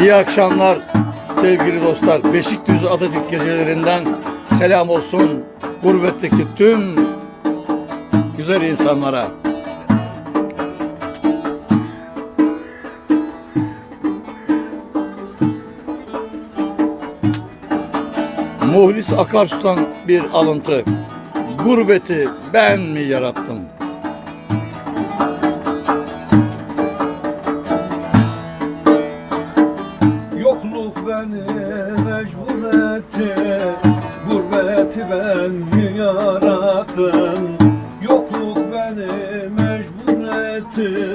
İyi akşamlar sevgili dostlar. Beşikdüzü Atacık gecelerinden selam olsun gurbetteki tüm güzel insanlara. Muhlis Akarsu'dan bir alıntı. Gurbeti ben mi yarattım? Ben mi yarattım Yokluk beni mecbur etti.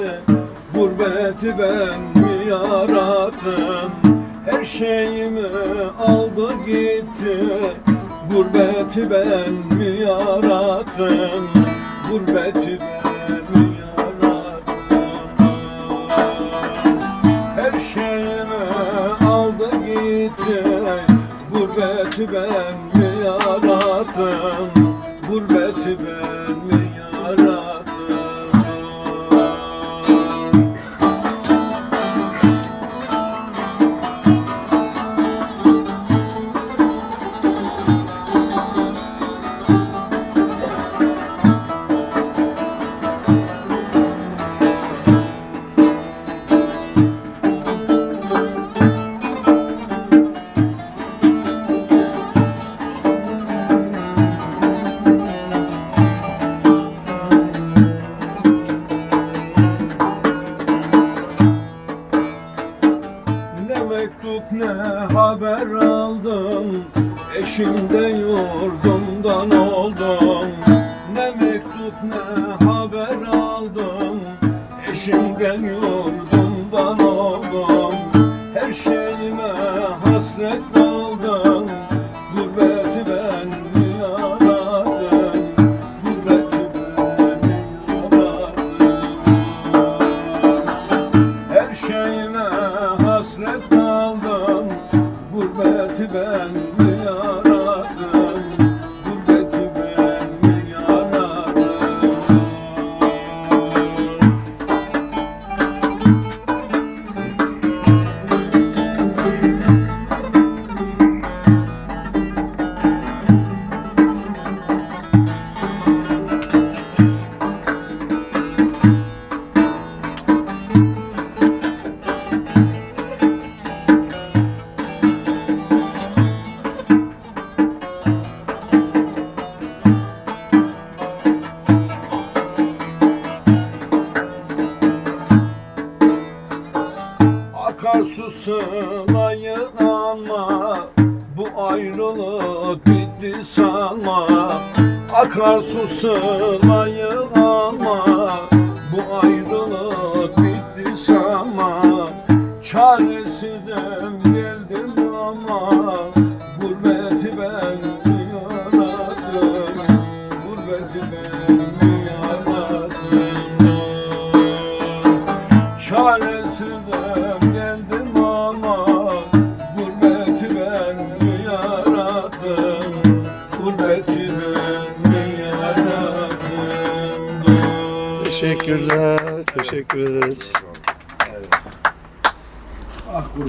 Gurbeti ben mi yarattım? Her şeyimi aldı gitti. Gurbeti ben mi yarattım? Gurbeti ben mi Gurbeti ben mi yarattım? Gurbeti ben mi mektup ne haber aldım Eşimden yurdumdan oldum Ne mektup ne haber aldım Eşimden yurdumdan oldum Her şeyime hasret kaldım Gurbeti ben mi yarattım Gurbeti ben mi her şeyime hasret kaldım ben Akarsu sılayı ama Bu ayrılık bitti sanma Akarsu sılayı ama Bu ayrılık bitti sanma Çaresizim geldim ama Gurbeti ben Teşekkürler, teşekkür ederiz.